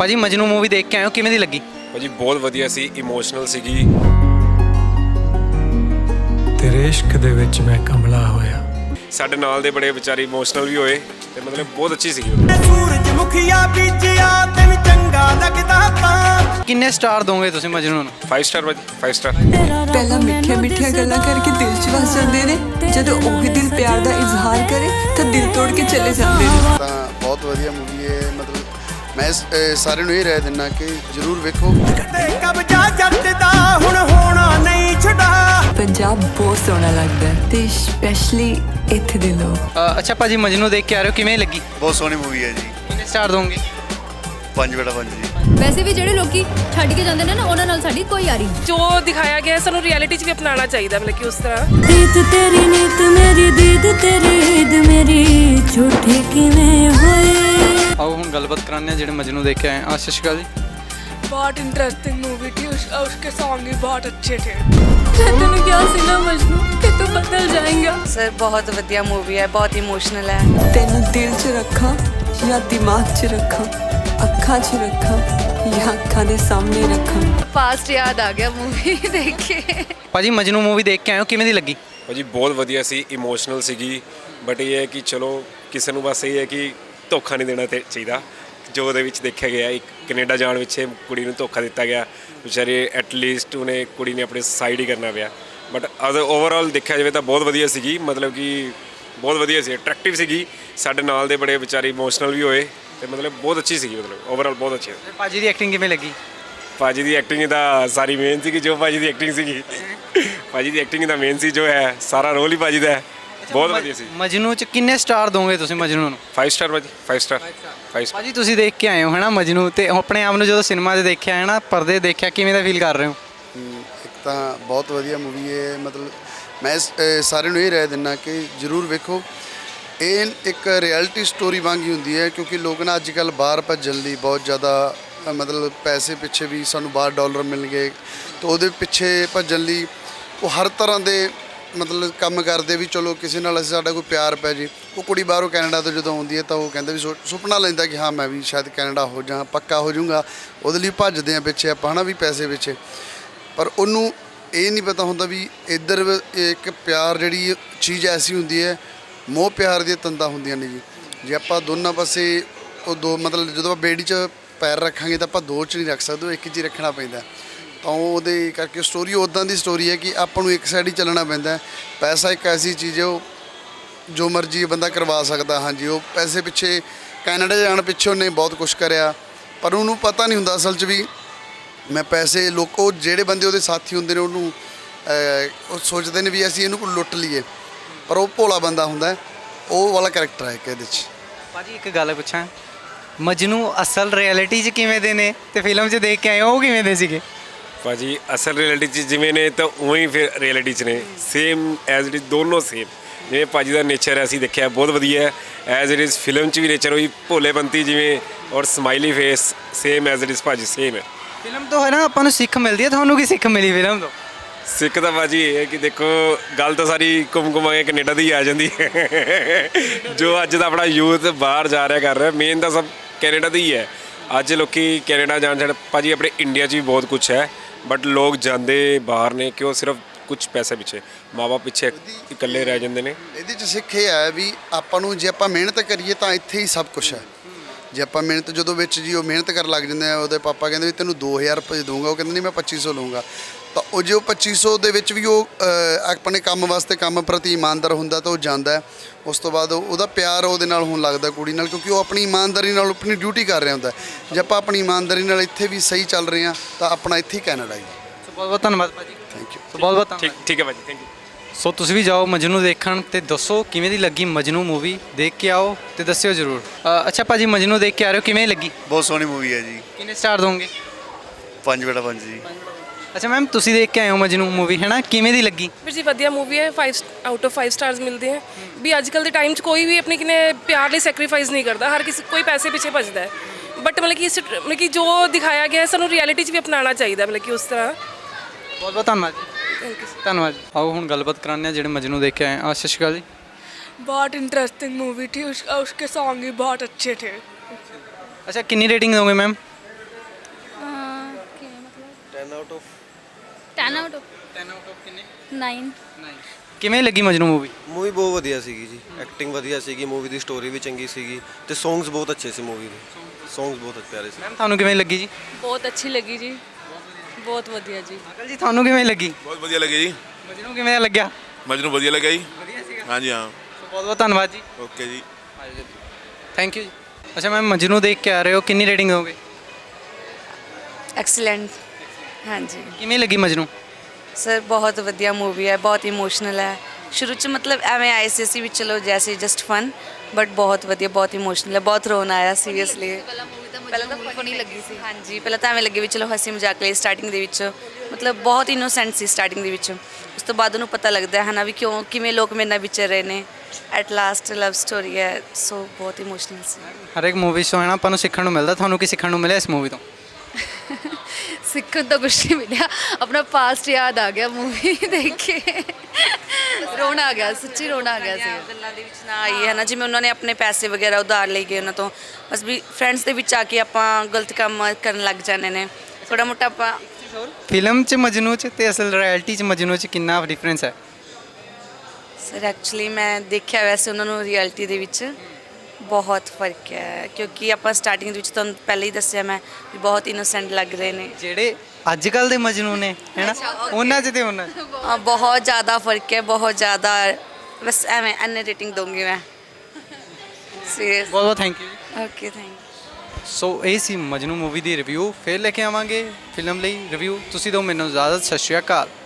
ਭਾਜੀ ਮਜਨੂ ਮੂਵੀ ਦੇਖ ਕੇ ਆਏ ਹੋ? ਕਿਵੇਂ ਦੀ ਲੱਗੀ? ਭਾਜੀ ਬਹੁਤ ਵਧੀਆ ਸੀ ਇਮੋਸ਼ਨਲ ਸੀਗੀ। ਤੇਰੇ ਇਸ਼ਕ ਦੇ ਵਿੱਚ ਮੈਂ ਕਮਲਾ ਹੋਇਆ। ਸਾਡੇ ਨਾਲ ਦੇ ਬੜੇ ਵਿਚਾਰੇ ਇਮੋਸ਼ਨਲ ਵੀ ਹੋਏ ਤੇ ਮਤਲਬ ਬਹੁਤ ਅੱਛੀ ਸੀਗੀ ਉਹ। ਸੂਰਜਮੁਖੀਆ ਬੀਜਿਆ ਤੈਨੂੰ ਚੰਗਾ ਲੱਗਦਾ ਤਾਂ। ਕਿੰਨੇ ਸਟਾਰ ਦੋਗੇ ਤੁਸੀਂ ਮਜਨੂ ਨੂੰ? Five star ਭਾਜੀ 5 ਸਟਾਰ ਪਹਿਲਾਂ ਮਿੱਠੀਆਂ ਮਿੱਠੀਆਂ ਗੱਲਾਂ ਕਰਕੇ ਦਿਲ 'ਚ ਵਸ ਜਾਂਦੇ ਨੇ। ਜਦੋਂ ਉਹੀ ਦਿਲ ਪਿਆਰ ਦਾ ਇਜ਼ਹਾਰ ਕਰੇ ਤਾਂ ਦਿਲ ਤੋੜ ਕੇ ਚਲੇ ਜਾਂਦੇ ਨੇ। ਤਾਂ ਬਹੁਤ ਵਧੀਆ ਮੂਵੀ ਹੈ। ਮਤਲਬ ਮੈਂ ਇਸ- ਅਹ ਸਾਰਿਆਂ ਨੂੰ ਇਹ ਰਾਏ ਦਿੰਦਾ ਕਿ ਜਰੂਰ ਵੇਖੋ। ਤੇ ਕਬਜ਼ਾ ਜੱਟ ਦਾ ਹੁਣ ਹੋਣਾ ਨਹੀਂ ਛੁਡਾ। ਪੰਜਾਬ ਬਹੁਤ ਸੋਹਣਾ ਲੱਗਦਾ ਹੈ ਤੇ ਸਪੈਸ਼ਲੀ ਇੱਥੇ ਦੇ ਲੋਕ। ਅ, ਅੱਛਾ ਭਾਜੀ ਮਜਨੂ ਦੇਖ ਕੇ ਆ ਰਹੇ ਹੋ ਕਿਵੇਂ ਲੱਗੀ? ਬਹੁਤ ਸੋਹਣੀ ਮੂਵੀ ਹੈ ਜੀ। ਕਿੰਨੇ ਸਟਾਰ ਦੋਗੇ 5 ਬਟਾ 5 ਜੀ। ਵੈਸੇ ਵੀ ਜਿਹੜੇ ਲੋਕੀ ਛੱਡ ਕੇ ਜਾਂਦੇ ਨੇ ਨਾ ਉਹਨਾਂ ਨਾਲ ਸਾਡੀ ਕੋਈ ਯਾਰੀ ਨਹੀਂ ਜੋ ਦਿਖਾਇਆ ਗਿਆ ਹੈ, ਸਾਨੂੰ ਰਿਐਲਿਟੀ 'ਚ ਵੀ ਅਪਣਾਉਣਾ ਚਾਹੀਦਾ ਮਤਲਬ ਕਿ ਉਸ ਤਰ੍ਹਾਂ ਦੀਦ ਤੇਰੀ ਨੀਤ ਮੇਰੀ ਦੀਦ ਤੇਰੀ ਈਦ ਮੇਰੀ ਝੂਠੀ ਕਿਵੇਂ ਹੋਏ ਆਓ ਹੁਣ ਗੱਲਬਾਤ ਕਰਾਉਂਦੇ ਹਾਂ ਜਿਹੜੇ ਮਜਨੂ ਦੇਖ ਕੇ ਆਏ ਆ ਸਤਿ ਸ਼੍ਰੀ ਅਕਾਲ ਜੀ ਬਹੁਤ ਇੰਟਰਸਟਿੰਗ मूवी थी उस, उसके सॉन्ग भी बहुत अच्छे थे ਮੈਂ ਤੈਨੂੰ ਕਿਹਾ ਸੀ ਨਾ ਮਜਨੂ ਕਿ ਤੂੰ ਬਦਲ ਜਾਏਗਾ ਸਰ ਬਹੁਤ ਵਧੀਆ ਮੂਵੀ ਹੈ ਬਹੁਤ ਇਮੋਸ਼ਨਲ ਹੈ ਤੈਨੂੰ ਦਿਲ 'ਚ ਰੱਖਾਂ ਜਾਂ ਦਿਮਾਗ 'ਚ ਰੱਖਾਂ ਅੱਖਾਂ 'ਚ ਰੱਖਾਂ ਜਾਂ ਅੱਖਾਂ ਦੇ ਸਾਹਮਣੇ ਰੱਖਾਂ। ਫਾਸਟ ਯਾਦ ਆ ਗਿਆ ਮੂਵੀ ਦੇਖ। ਕੇ ਭਾਜੀ ਮਜਨੂ ਮੂਵੀ ਦੇਖ ਕੇ ਹੋ ਕਿਵੇਂ ਦੀ ਲੱਗੀ? ਭਾਜੀ ਬਹੁਤ ਵਧੀਆ ਸੀ ਇਮੋਸ਼ਨਲ ਸੀਗੀ। ਬਟ ਇਹ ਹੈ ਕਿ ਚਲੋ ਕਿਸੇ ਨੂੰ ਬਸ ਇਹ ਹੈ ਕਿ ਧੋਖਾ ਨਹੀਂ ਦੇਣਾ ਤੇ ਚਾਹੀਦਾ। ਜੋ ਉਹਦੇ ਵਿੱਚ ਦੇਖਿਆ ਗਿਆ ਇੱਕ ਕੈਨੇਡਾ ਜਾਣ ਪਿੱਛੇ ਕੁੜੀ ਨੂੰ ਧੋਖਾ ਦਿੱਤਾ ਗਿਆ। ਵਿਚਾਰੇ ਐਟ ਲੀਸਟ ਉਹਨੇ ਕੁੜੀ ਨੇ ਆਪਣੇ ਸਾਈਡ ਹੀ ਕਰਨਾ ਪਿਆ। ਬਟ ਅਦਰ ਓਵਰਆਲ ਦੇਖਿਆ ਜਾਵੇ ਤਾਂ ਬਹੁਤ ਵਧੀਆ ਸੀਗੀ। ਮਤਲਬ ਕਿ ਬਹੁਤ ਵਧੀਆ ਸੀ ਅਟਰੈਕਟਿਵ ਸੀਗੀ। ਸਾਡੇ ਨਾਲ ਦੇ ਬੜੇ ਵਿਚਾਰੇ ਇਮੋਸ਼ਨਲ ਵੀ ਹੋਏ ਤੇ ਮਤਲਬ ਬਹੁਤ ਅੱਛੀ ਸੀਗੀ ਮਤਲਬ ਓਵਰਆਲ ਬਹੁਤ ਅੱਛੀ ਤੇ ਭਾਜੀ ਦੀ ਐਕਟਿੰਗ ਕਿਵੇਂ ਲੱਗੀ? ਭਾਜੀ ਦੀ ਐਕਟਿੰਗ ਦਾ ਸਾਰੀ ਮੇਨ ਸੀ ਕਿ ਜੋ ਭਾਜੀ ਦੀ ਐਕਟਿੰਗ ਸੀਗੀ। ਭਾਜੀ ਦੀ ਐਕਟਿੰਗ ਦਾ ਮੇਨ ਸੀ ਜੋ ਹੈ ਸਾਰਾ ਰੋਲ ਹੀ ਭਾਜੀ ਦਾ ਹੈ। ਬਹੁਤ ਵਧੀਆ ਸੀ। ਮਜਨੂ ਚ ਕਿੰਨੇ ਸਟਾਰ ਦੋਗੇ ਤੁਸੀਂ ਮਜਨੂ ਨੂੰ? 5 ਸਟਾਰ ਭਾਜੀ 5 ਸਟਾਰ 5 ਸਟਾਰ ਭਾਜੀ ਤੁਸੀਂ ਦੇਖ ਕੇ ਆਏ ਹੋ ਹੈਨਾ ਮਜਨੂ? ਤੇ ਆਪਣੇ ਆਪ ਨੂੰ ਜਦੋਂ ਸਿਨੇਮਾ 'ਚ ਦੇਖਿਆ ਹੈ ਨਾ ਪਰਦੇ ਦੇਖਿਆ ਕਿਵੇਂ ਦਾ ਫੀਲ ਕਰ ਰਹੇ ਹੋ? ਇੱਕ ਤਾਂ ਬਹੁਤ ਵਧੀਆ ਮੂਵੀ ਹੈ ਮਤਲਬ ਮੈਂ ਸਾਰਿਆਂ ਨੂੰ ਇਹ ਰਾਏ ਦਿੰਦਾ ਕਿ ਜਰੂਰ ਵੇਖੋ। ਇਹ ਇੱਕ ਰਿਐਲਿਟੀ ਸਟੋਰੀ ਵਾਂਗ ਹੀ ਹੁੰਦੀ ਹੈ, ਕਿਉਂਕਿ ਲੋਕ ਨਾ ਅੱਜ ਕੱਲ ਬਾਹਰ ਭੱਜਣ ਲਈ ਬਹੁਤ ਜ਼ਿਆਦਾ ਮਤਲਬ ਪੈਸੇ ਪਿੱਛੇ ਵੀ ਸਾਨੂੰ ਬਾਹਰ ਡਾਲਰ ਮਿਲ ਗਏ ਤਾਂ ਉਹਦੇ ਪਿੱਛੇ ਭੱਜਣ ਲਈ ਉਹ ਹਰ ਤਰ੍ਹਾਂ ਦੇ ਮਤਲਬ ਕੰਮ ਕਰਦੇ ਵੀ ਚਲੋ ਕਿਸੇ ਨਾਲ ਅਸੀਂ ਸਾਡਾ ਕੋਈ ਪਿਆਰ ਪੈ ਜੇ। ਉਹ ਕੁੜੀ ਬਾਹਰੋਂ ਕੈਨੇਡਾ ਤੋਂ ਜਦੋਂ ਆਉਂਦੀ ਹੈ ਤਾਂ ਉਹ ਕਹਿੰਦਾ ਵੀ ਸੁ- ਸੁਪਨਾ ਲੈਂਦਾ ਕਿ ਹਾਂ ਮੈਂ ਵੀ ਸ਼ਾਇਦ ਕੈਨੇਡਾ ਹੋ ਜਾ ਪੱਕਾ ਹੋ ਜਾਊਂਗਾ। ਉਹਦੇ ਲਈ ਭੱਜਦੇ ਆ ਪਿੱਛੇ ਆਪਾਂ, ਹਨਾ ਵੀ ਪੈਸੇ ਪਿੱਛੇ। ਪਰ ਉਹਨੂੰ ਇਹ ਨਹੀਂ ਪਤਾ ਹੁੰਦਾ ਵੀ ਇੱਧਰ ਇੱਕ ਪਿਆਰ ਜਿਹੜੀ ਚੀਜ਼ ਐਸੀ ਹੁੰਦੀ ਹੈ, ਮੋਹ ਪਿਆਰ ਦੀਆਂ ਤੰਦਾਂ ਹੁੰਦੀਆਂ ਨੇ ਜੀ। ਜੇ ਆਪਾਂ ਦੋਨਾਂ ਪਾਸੇ ਉਹ ਦੋ ਮਤਲਬ ਜਦੋਂ ਆਪਾਂ ਬੇੜੀ 'ਚ ਪੈਰ ਰੱਖਾਂਗੇ ਤਾਂ ਆਪਾਂ ਦੋ 'ਚ ਨਹੀਂ ਰੱਖ ਸਕਦੇ ਇੱਕ 'ਚ ਹੀ ਰੱਖਣਾ ਪੈਂਦਾ। ਤਾਂ ਉਹਦੇ ਕਰਕੇ ਸਟੋਰੀ ਉਦਾਂ ਦੀ ਸਟੋਰੀ ਹੈ ਕਿ ਆਪਾਂ ਨੂੰ ਇੱਕ ਸਾਈਡ ਹੀ ਚੱਲਣਾ ਪੈਂਦਾ ਪੈਸਾ ਇੱਕ ਐਸੀ ਚੀਜ਼ ਹੈ, ਉਹ ਜੋ ਮਰਜ਼ੀ ਬੰਦਾ ਕਰਵਾ ਸਕਦਾ, ਹਾਂਜੀ, ਉਹ ਪੈਸੇ ਪਿੱਛੇ ਕੈਨੇਡਾ ਜਾਣ ਪਿੱਛੇ ਉਹਨੇ ਬਹੁਤ ਕੁਝ ਕਰਿਆ। ਪਰ ਉਹਨੂੰ ਪਤਾ ਨਹੀਂ ਹੁੰਦਾ ਅਸਲ 'ਚ ਵੀ ਮੈਂ ਪੈਸੇ ਲੋਕੋ ਜਿਹੜੇ ਬੰਦੇ ਉਹਦੇ ਸਾਥੀ ਹੁੰਦੇ ਨੇ ਉਹਨੂੰ ਅਹ, ਉਹ ਸੋਚਦੇ ਨੇ ਵੀ ਅਸੀਂ ਇਹਨੂੰ ਕੋਈ ਲੁੱਟ ਲਈਏ। ਪਰ ਉਹ ਭੋਲਾ ਬੰਦਾ ਹੁੰਦਾ ਹੈ। ਉਹ ਵਾਲਾ ਕੈਰੈਕਟਰ ਹੈ ਇੱਕ ਇਹਦੇ 'ਚ। ਭਾਜੀ ਇੱਕ ਗੱਲ ਪੁੱਛਾਂ। ਮਜਨੂ ਅਸਲ ਰਿਐਲਿਟੀ 'ਚ ਕਿਵੇਂ ਦੇ ਨੇ ਤੇ ਫਿਲਮ 'ਚ ਦੇਖ ਕੇ ਆਏ ਹੋ ਉਹ ਕਿਵੇਂ ਦੇ ਸੀਗੇ? ਭਾਜੀ ਅਸਲ ਰਿਐਲਿਟੀ ਚ ਜਿਵੇਂ ਨੇ ਤਾਂ ਉਵੇਂ ਹੀ ਫਿਰ ਰਿਐਲਿਟੀ ਚ ਨੇ। ਸੇਮ ਐਜ਼ ਇਟ ਇਜ਼ ਦੋਨੋਂ ਸੇਮ ਜਿਵੇਂ ਭਾਜੀ ਦਾ ਨੇਚਰ ਹੈ ਅਸੀਂ ਦੇਖਿਆ ਬਹੁਤ ਵਧੀਆ ਹੈ। ਐਜ਼ ਇਟ ਇਜ਼ ਫਿਲਮ ਚ ਵੀ ਨੇਚਰ ਹੋਈ ਭੋਲੇਪੰਤੀ ਜਿਵੇਂ ਔਰ smiley face same as it is ਭਾਜੀ ਸੇਮ ਹੈ। ਫਿਲਮ ਤੋਂ ਹੈ ਨਾ ਆਪਾਂ ਨੂੰ ਸਿੱਖ ਮਿਲਦੀ ਹੈ ਤੁਹਾਨੂੰ ਕੀ ਸਿੱਖ ਮਿਲੀ ਫਿਲਮ ਤੋਂ? ਸਿੱਖ ਦਾ ਭਾਜੀ ਇਹ ਹੈ ਕਿ ਦੇਖੋ ਗੱਲ ਤਾਂ ਸਾਰੀ ਘੁੰਮ ਘੁਮਾ ਕੇ ਕੈਨੇਡਾ ਦੀ ਆ ਜਾਂਦੀ ਹੈ। ਜੋ ਅੱਜ ਦਾ ਆਪਣਾ ਯੂਥ ਬਾਹਰ ਜਾ ਰਿਹਾ ਕਰ ਰਿਹਾ ਮੇਨ ਤਾਂ ਸਭ ਕੈਨੇਡਾ ਦੀ ਹੀ ਹੈ। ਅੱਜ ਲੋਕੀ ਕੈਨੇਡਾ ਜਾਣ ਛੱਡ ਭਾਜੀ ਆਪਣੇ ਇੰਡੀਆ 'ਚ ਵੀ ਬਹੁਤ ਕੁਝ ਹੈ ਬਟ ਲੋਕ ਜਾਂਦੇ ਬਾਹਰ ਨੇ ਕਿਉਂ ਸਿਰਫ ਕੁਝ ਪੈਸੇ ਪਿੱਛੇ ਮਾਪੇ ਪਿੱਛੇ ਇਕੱਲੇ ਰਹਿ ਜਾਂਦੇ ਨੇ। ਇਹਦੇ 'ਚ ਸਿੱਖ ਇਹ ਹੈ ਵੀ ਆਪਾਂ ਨੂੰ ਜੇ ਆਪਾਂ ਮਿਹਨਤ ਕਰੀਏ ਤਾਂ ਇੱਥੇ ਹੀ ਸਭ ਕੁਝ ਹੈ। ਜੇ ਆਪਾਂ ਮਿਹਨਤ ਜਦੋਂ ਵਿੱਚ ਜੀ ਉਹ ਮਿਹਨਤ ਕਰਨ ਲੱਗ ਜਾਂਦੇ ਆ ਉਹਦੇ ਪਾਪਾ ਕਹਿੰਦੇ ਵੀ ਤੈਨੂੰ 2000 ਰੁਪਏ ਦਊਂਗਾ ਉਹ ਕਹਿੰਦੇ ਨਹੀਂ ਮੈਂ 2500 ਲਊਂਗਾ। ਤਾਂ ਉਹ ਜੇ ਉਹ 2500 ਦੇ ਵਿੱਚ ਵੀ ਉਹ ਆਪਣੇ ਕੰਮ ਵਾਸਤੇ ਕੰਮ ਪ੍ਰਤੀ ਇਮਾਨਦਾਰ ਹੁੰਦਾ ਤਾਂ ਉਹ ਜਾਂਦਾ ਉਸ ਤੋਂ ਬਾਅਦ ਉਹ- ਉਹਦਾ ਪਿਆਰ ਉਹਦੇ ਨਾਲ ਹੋਣ ਲੱਗਦਾ ਕੁੜੀ ਨਾਲ ਕਿਉਂਕਿ ਉਹ ਆਪਣੀ ਇਮਾਨਦਾਰੀ ਨਾਲ ਆਪਣੀ ਡਿਊਟੀ ਕਰ ਰਿਹਾ ਹੁੰਦਾ। ਜੇ ਆਪਾਂ ਆਪਣੀ ਇਮਾਨਦਾਰੀ ਨਾਲ ਇੱਥੇ ਵੀ ਸਹੀ ਚੱਲ ਰਹੇ ਹਾਂ ਤਾਂ ਆਪਣਾ ਇੱਥੇ ਹੀ ਕੈਨੇਡਾ ਹੀ ਸੋ ਬਹੁਤ ਬਹੁਤ ਧੰਨਵਾਦ ਭਾਜੀ। ਥੈਂਕ ਯੂ ਸੋ ਬਹੁਤ ਬਹੁਤ ਠੀਕ ਧੰਨਵਾਦ। ਠੀਕ ਹੈ ਭਾਜੀ ਥੈਂਕ ਯੂ ਸੋ ਤੁਸੀਂ ਵੀ ਜਾਓ ਮਜਨੂ ਦੇਖਣ ਤੇ ਦੱਸੋ ਕਿਵੇਂ ਦੀ ਲੱਗੀ ਮਜਨੂ ਮੂਵੀ ਦੇਖ ਕੇ ਆਓ ਤੇ ਦੱਸਿਓ ਜਰੂਰ। ਅ, ਅੱਛਾ ਭਾਜੀ ਮਜਨੂ ਦੇਖ ਕੇ ਆ ਰਹੇ ਹੋ ਕਿਵੇਂ ਲੱਗੀ? ਬਹੁਤ ਸੋਹਣੀ ਮੂਵੀ ਹੈ ਜੀ। ਕਿੰਨੇ ਸਟਾਰ ਦੋਗੇ? 5 ਬਟਾ 5 ਜੀ। ਅੱਛਾ ਮੈਮ ਤੁਸੀਂ ਦੇਖ ਕੇ ਆਏ ਹੋ ਮਜਨੂ ਮੂਵੀ ਹੈ ਨਾ? ਕਿਵੇਂ ਦੀ ਲੱਗੀ? ਵੀਰ ਜੀ ਵਧੀਆ ਮੂਵੀ ਹੈ। 5 ਆਊਟ ਆਫ 5 ਸਟਾਰਸ ਮਿਲਦੇ ਹੈ। ਵੀ ਅੱਜ ਕੱਲ ਦੇ ਟਾਈਮ 'ਚ ਕੋਈ ਵੀ ਆਪਣੇ ਕਿਨੇ ਪਿਆਰ ਲਈ ਸੈਕਰੀਫਾਈਸ ਨਹੀਂ ਕਰਦਾ। ਹਰ ਕਿਸੇ ਕੋਈ ਪੈਸੇ ਪਿੱਛੇ ਭੱਜਦਾ ਹੈ। ਬਟ ਮਤਲਬ ਕਿ ਇਸ ਮਤਲਬ ਕਿ ਜੋ ਦਿਖਾਇਆ ਗਿਆ ਹੈ ਸਾਨੂੰ ਰਿਐਲਿਟੀ 'ਚ ਵੀ ਅਪਣਾਉਣਾ ਚਾਹੀਦਾ ਮਤਲਬ ਕਿ ਉਸ ਤਰ੍ਹਾਂ। ਬਹੁਤ ਬਹੁਤ ਧੰਨਵਾਦ ਜੀ। ਥੈਂਕ ਯੂ ਧੰਨਵਾਦ ਜੀ। ਆਓ ਹੁਣ ਗੱਲਬਾਤ ਕਰਾਉਂਦੇ ਹਾਂ ਜਿਹੜੇ ਮਜਨੂ ਦੇਖ ਕੇ ਆਏ ਆ ਸਤਿ ਸ਼੍ਰੀ ਅਕਾਲ ਜੀ बहुत इंटरेस्टिंग मूवी थी उस, उसके सॉन्ग भी बहुत अच्छे थे ਅੱਛਾ ਕਿੰਨੀ ਰੇਟਿੰਗ ਦੋਗੇ ma'am 10 out of 10 out 10 out of ਕਿੰਨੇ 9 ਕਿਵੇਂ ਲੱਗੀ ਮਜਨੂ ਮੂਵੀ ਮੂਵੀ ਬਹੁਤ ਵਧੀਆ ਸੀਗੀ ਜੀ ਐਕਟਿੰਗ ਵਧੀਆ ਸੀਗੀ ਮੂਵੀ ਦੀ ਸਟੋਰੀ ਵੀ ਚੰਗੀ ਸੀਗੀ ਤੇ ਸੌਂਗਸ ਬਹੁਤ ਅੱਛੇ ਸੀ ਮੂਵੀ ਦੇ ਸੌਂਗਸ ਬਹੁਤ ਪਿਆਰੇ ਸੀ ਮੈਮ ਤੁਹਾਨੂੰ ਕਿਵੇਂ ਲੱਗੀ ਜੀ ਬਹੁਤ ਅੱਛੀ ਲੱਗੀ ਜੀ ਬਹੁਤ ਵਧੀਆ ਜੀ। ਅੰਕਲ ਜੀ ਤੁਹਾਨੂੰ ਕਿਵੇਂ ਲੱਗੀ? ਬਹੁਤ ਵਧੀਆ ਲੱਗਿਆ ਜੀ। ਮਜਨੂ ਕਿਵੇਂ ਦਾ ਲੱਗਿਆ? ਮਜਨੂੰ ਵਧੀਆ ਲੱਗਿਆ ਜੀ। ਵਧੀਆ ਸੀਗਾ। ਹਾਂਜੀ ਹਾਂ। ਬਹੁਤ ਬਹੁਤ ਧੰਨਵਾਦ ਜੀ। ਓਕੇ ਜੀ। ਥੈਂਕ ਯੂ ਜੀ। ਅੱਛਾ ਮੈਮ ਮਜਨੂ ਦੇਖ ਕੇ ਆ ਰਹੇ ਹੋ। ਕਿੰਨੀ ਰੇਟਿੰਗ ਦੋਗੇ ਐਕਸਲੈਂਟ ਹਾਂਜੀ। ਕਿਵੇਂ ਲੱਗੀ ਮਜਨੂ? ਸਰ ਬਹੁਤ ਵਧੀਆ ਮੂਵੀ ਹੈ ਬਹੁਤ ਇਮੋਸ਼ਨਲ ਹੈ। ਸ਼ੁਰੂ ਚ ਮਤਲਬ ਐਵੇਂ ਆਏ ਸੀ ਅਸੀਂ ਵੀ ਚਲੋ ਜੈਸੇ ਜਸਟ ਫਨ ਬਟ ਬਹੁਤ ਵਧੀਆ ਬਹੁਤ ਇਮੋਸ਼ਨਲ ਹੈ ਬਹੁਤ ਰੋਣ ਆਇਆ ਸੀਰੀਅਸਲੀ ਪਹਿਲਾਂ ਤਾਂ ਫਨੀ ਲੱਗੀ ਸੀ। ਹਾਂਜੀ ਪਹਿਲਾਂ ਤਾਂ ਐਵੇਂ ਲੱਗੇ ਵੀ ਚਲੋ ਹੱਸੀ ਮਜ਼ਾਕ ਲਈ ਸਟਾਰਟਿੰਗ ਦੇ ਵਿੱਚ ਮਤਲਬ ਬਹੁਤ ਇਨੋਸੈਂਟ ਸੀ ਸਟਾਰਟਿੰਗ ਦੇ ਵਿੱਚ। ਉਸ ਤੋਂ ਬਾਅਦ ਉਹਨੂੰ ਪਤਾ ਲੱਗਦਾ ਹੈ ਨਾ ਵੀ ਕਿਉਂ ਕਿਵੇਂ ਲੋਕ ਮੇਰੇ ਨਾਲ ਵਿਚਰ ਰਹੇ ਨੇ। ਐਟ ਲਾਸਟ ਲਵ ਸਟੋਰੀ ਹੈ ਸੋ ਬਹੁਤ ਇਮੋਸ਼ਨਲ ਸੀ। ਹਰ ਇੱਕ ਮੂਵੀ ਤੋਂ ਹੈ ਨਾ ਆਪਾਂ ਨੂੰ ਸਿੱਖਣ ਨੂੰ ਮਿਲਦਾ ਤੁਹਾਨੂੰ ਕੀ ਸਿੱਖਣ ਨੂੰ ਮਿਲਿਆ ਇਸ ਮੂਵੀ ਤੋਂ? ਸਿੱਖਣ ਦਾ ਕੁਝ ਨਹੀਂ ਮਿਲਿਆ ਆਪਣਾ ਪਾਸਟ ਯਾਦ ਆ ਗਿਆ ਮੂਵੀ ਦੇਖ ਕੇ। ਰੋਣਾ ਆ ਗਿਆ ਸੱਚੀ ਰੋਣਾ ਆ ਗਿਆ ਸੀ ਗੱਲਾਂ ਦੇ ਵਿੱਚ ਨਾ ਆਈ ਹੈ ਨਾ ਜਿਵੇਂ ਉਹਨਾਂ ਨੇ ਆਪਣੇ ਪੈਸੇ ਵਗੈਰਾ ਉਧਾਰ ਲਈ ਗਏ ਉਹਨਾਂ ਤੋਂ ਬਸ ਵੀ ਫਰੈਂਡਸ ਦੇ ਵਿੱਚ ਆ ਕੇ ਆਪਾਂ ਗਲਤ ਕੰਮ ਕਰਨ ਲੱਗ ਜਾਂਦੇ ਨੇ। ਥੋੜਾ ਮੋਟਾ ਆਪਾਂ ਫਿਲਮ 'ਚ ਮਜਨੂ 'ਚ ਤੇ ਅਸਲ ਰਿਐਲਿਟੀ 'ਚ ਮਜਨੂ 'ਚ ਕਿੰਨਾ ਡਿਫਰੈਂਸ ਹੈ? ਸਰ ਐਕਚੁਅਲੀ ਮੈਂ ਦੇਖਿਆ ਵੈਸੇ ਉਹਨਾਂ ਨੂੰ ਰਿਐਲਿਟੀ ਦੇ ਵਿੱਚ ਬਹੁਤ ਫ਼ਰਕ ਹੈ। ਕਿਉਂਕਿ ਆਪਾਂ ਸਟਾਰਟਿੰਗ ਦੇ ਵਿੱਚ ਤੁਹਾਨੂੰ ਪਹਿਲੇ ਹੀ ਦੱਸਿਆ ਮੈਂ ਵੀ ਬਹੁਤ ਇਨੋਸੈਂਟ ਲੱਗ ਰਹੇ ਨੇ। ਜਿਹੜੇ ਅੱਜ ਕੱਲ ਦੇ ਮਜਨੂ ਨੇ ਹੈਨਾ ਉਹਨਾਂ 'ਚ ਤੇ ਉਹਨਾਂ 'ਚ। ਹਾਂ, ਬਹੁਤ ਜ਼ਿਆਦਾ ਫ਼ਰਕ ਹੈ ਬਹੁਤ ਜ਼ਿਆਦਾ। ਬਸ ਐਵੇਂ ਐਨੇ ਰੇਟਿੰਗ ਦਊਂਗੀ ਮੈਂ। ਸੀਰੀਅਸ ਬਹੁਤ ਬਹੁਤ thank you okay thank so ਇਹ ਸੀ ਮਜਨੂ ਮੂਵੀ ਦੀ ਰਿਵਿਊ ਫਿਰ ਲੈ ਕੇ ਆਵਾਂਗੇ ਫਿਲਮ ਲਈ ਰਿਵਿਊ ਤੁਸੀਂ ਦਿਓ ਮੈਨੂੰ ਇਜਾਜ਼ਤ ਸਤਿ ਸ਼੍ਰੀ ਅਕਾਲ।